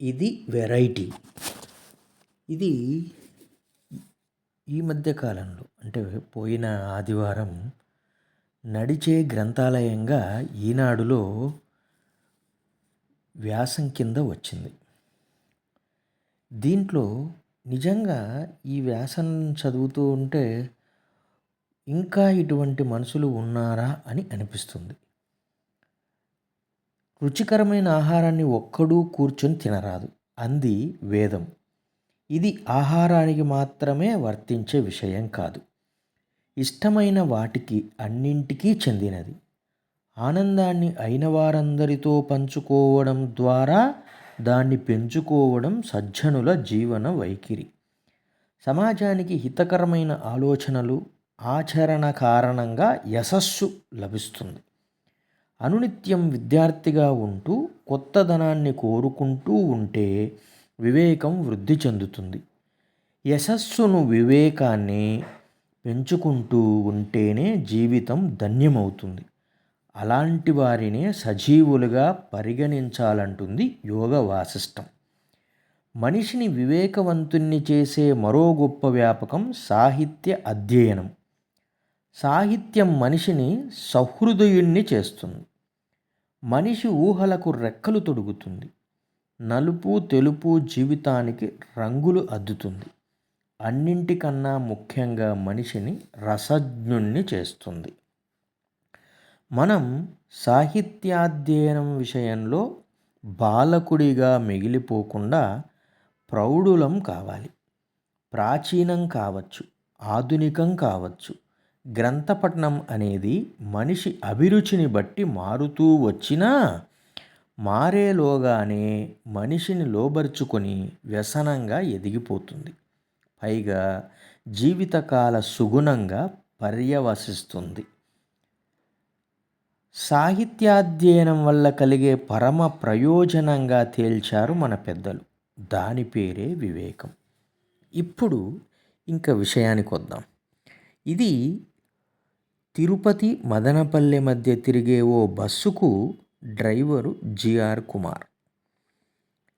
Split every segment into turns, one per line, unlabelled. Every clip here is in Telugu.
ఇది వెరైటీ. ఇది ఈ మధ్య కాలంలో అంటే పోయిన ఆదివారం నడిచే గ్రంథాలయంగా ఈనాడులో వ్యాసం కింద వచ్చింది. దీంట్లో నిజంగా ఈ వ్యాసం చదువుతూ ఉంటే ఇంకా ఇటువంటి మనుషులు ఉన్నారా అని అనిపిస్తుంది. రుచికరమైన ఆహారాన్ని ఒక్కడూ కూర్చొని తినరాదు. అంది వేదం. ఇది ఆహారానికి మాత్రమే వర్తించే విషయం కాదు. ఇష్టమైన వాటికి అన్నింటికీ చెందినది. ఆనందాన్ని అయిన వారందరితో పంచుకోవడం ద్వారా దాన్ని పెంచుకోవడం సజ్జనుల జీవన వైఖరి. సమాజానికి హితకరమైన ఆలోచనలు ఆచరణ కారణంగా యశస్సు లభిస్తుంది. అనునిత్యం విద్యార్థిగా ఉంటూ కొత్తదనాన్ని కోరుకుంటూ ఉంటే వివేకం వృద్ధి చెందుతుంది. యశస్సును వివేకాన్ని పెంచుకుంటూ ఉంటేనే జీవితం ధన్యమవుతుంది. అలాంటి వారినే సజీవులుగా పరిగణించాలంటుంది యోగ వాసిష్టం. మనిషిని వివేకవంతుణ్ణి చేసే మరో గొప్ప వ్యాపకం సాహిత్య అధ్యయనం. సాహిత్యం మనిషిని సహృదయుణ్ణి చేస్తుంది. మనిషి ఊహలకు రెక్కలు తొడుగుతుంది. నలుపు తెలుపు జీవితానికి రంగులు అద్దుతుంది. అన్నింటికన్నా ముఖ్యంగా మనిషిని రసజ్ఞుణ్ణి చేస్తుంది. మనం సాహిత్యాధ్యయనం విషయంలో బాలకుడిగా మిగిలిపోకుండా ప్రౌఢులం కావాలి. ప్రాచీనం కావచ్చు ఆధునికం కావచ్చు గ్రంథపఠనం అనేది మనిషి అభిరుచిని బట్టి మారుతూ వచ్చినా మారేలోగానే మనిషిని లోబరుచుకొని వ్యసనంగా ఎదిగిపోతుంది. పైగా జీవితకాల సుగుణంగా పర్యవసిస్తుంది. సాహిత్యాధ్యయనం వల్ల కలిగే పరమ ప్రయోజనంగా తేల్చారు మన పెద్దలు. దాని పేరే వివేకం. ఇప్పుడు ఇంకా విషయానికి వద్దాం ఇది తిరుపతి మదనపల్లె మధ్య తిరిగే ఓ బస్సుకు డ్రైవరు జిఆర్ కుమార్.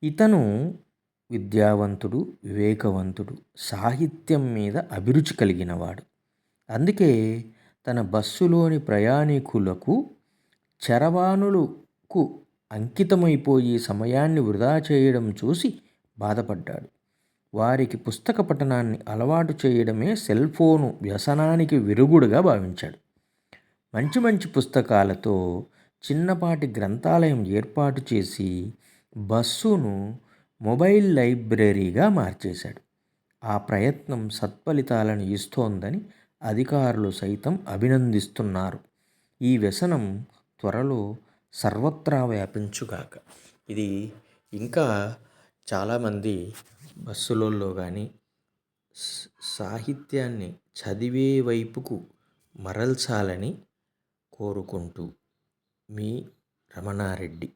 ఇతను విద్యావంతుడు వివేకవంతుడు సాహిత్యం మీద అభిరుచి కలిగినవాడు. అందుకే తన బస్సులోని ప్రయాణికులకు చరవాణులకు అంకితమైపోయి సమయాన్ని వృధా చేయడం చూసి బాధపడ్డాడు. వారికి పుస్తక పఠనాన్ని అలవాటు చేయడమే సెల్ ఫోను వ్యసనానికి విరుగుడుగా భావించాడు. మంచి మంచి పుస్తకాలతో చిన్నపాటి గ్రంథాలయం ఏర్పాటు చేసి బస్సును మొబైల్ లైబ్రరీగా మార్చేశాడు. ఆ ప్రయత్నం సత్ఫలితాలను ఇస్తోందని అధికారులు సైతం అభినందిస్తున్నారు. ఈ వ్యసనం త్వరలో సర్వత్రా వ్యాపించుగాక. ఇది ఇంకా చాలామంది బస్సులలో కానీ సాహిత్యాన్ని చదివే వైపుకు మరల్చాలని కోరుకుంటూ మీ రమణారెడ్డి.